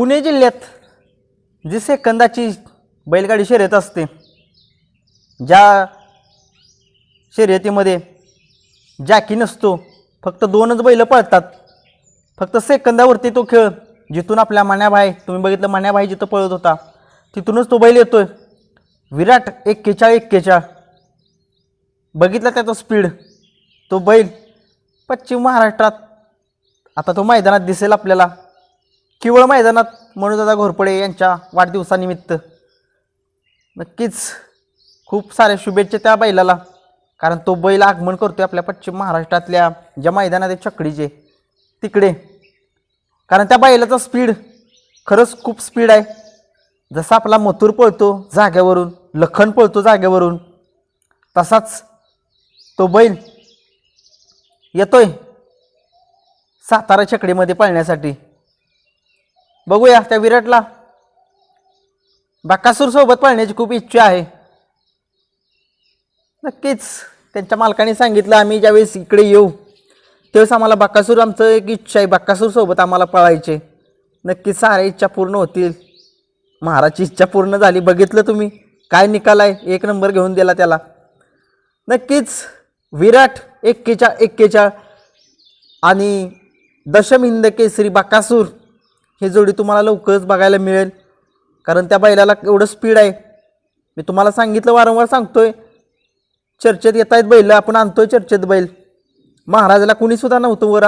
पुणे जिल्ह्यात जी सेकंदाची बैलगाडी शर्यत असते ज्या शर्यतीमध्ये जॅकी नसतो फक्त दोनच बैलं पळतात. फक्त सेकंदावरती तो खेळ जिथून आपल्या मान्याभाई तुम्ही बघितलं मान्याभाई जिथं पळत होता तिथूनच तो बैल येतोय. विराट एक्केचाळ एक्केचाळ बघितलं त्याचा स्पीड? तो बैल पश्चिम महाराष्ट्रात आता तो मैदानात दिसेल आपल्याला. केवळ मैदानात मनोजदादा घोरपडे यांच्या वाढदिवसानिमित्त. नक्कीच खूप साऱ्या शुभेच्छा त्या बैलाला. कारण तो बैल आगमन करतोय आपल्या पश्चिम महाराष्ट्रातल्या ज्या मैदानात आहे चकडीचे तिकडे. कारण त्या बैलाचा स्पीड खरंच खूप स्पीड आहे. जसा आपला मथुर पळतो जाग्यावरून लखन पळतो जाग्यावरून तसाच तो बैल येतोय सातारा चकडीमध्ये पळण्यासाठी. बघूया त्या विराटला. बाक्कासूरसोबत पाळण्याची पळण्याची खूप इच्छा आहे. नक्कीच त्यांच्या मालकाने सांगितलं आम्ही ज्यावेळेस इकडे येऊ त्यावेळेस आम्हाला बाकासूर आमचं एक इच्छा आहे बाकासूरसोबत आम्हाला पळायचे. नक्कीच साऱ्या इच्छा पूर्ण होतील. महाराजची इच्छा पूर्ण झाली बघितलं तुम्ही. काय निकाल आहे? एक नंबर घेऊन दिला त्याला. नक्कीच विराट एक्केचाळ एक्केचाळ आणि दशम हिंद केसरी बाकासूर हे जोडी तुम्हाला लवकरच बघायला मिळेल. कारण त्या बैलाला एवढं स्पीड आहे. मी तुम्हाला सांगितलं वारंवार सांगतोय. चर्चेत येत आहेत बैल आपण आणतोय चर्चेत बैल. महाराजाला कुणीसुद्धा नव्हतं वर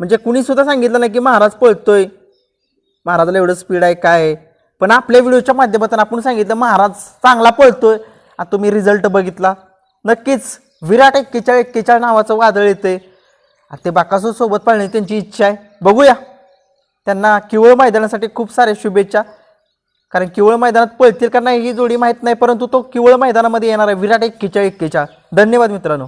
म्हणजे कुणीसुद्धा सांगितलं नाही की महाराज पळतोय. महाराजाला एवढं स्पीड आहे काय आहे. पण आपल्या व्हिडिओच्या माध्यमातून आपण सांगितलं महाराज चांगला पळतोय. आता तुम्ही रिझल्ट बघितला. नक्कीच विराट एक्केचाळ एक्केचाळ नावाचं वादळ येते आता ते बाकासूर सोबत पळण्याची त्यांची इच्छा आहे. बघूया. त्यांना किवळ मैदानासाठी खूप साऱ्या शुभेच्छा. कारण किवळ मैदानात पळतील का नाही ही जोडी माहीत नाही परंतु तो किवळ मैदानामध्ये येणार आहे विराट एक्केचाळ एक्केचाळ धन्यवाद मित्रांनो.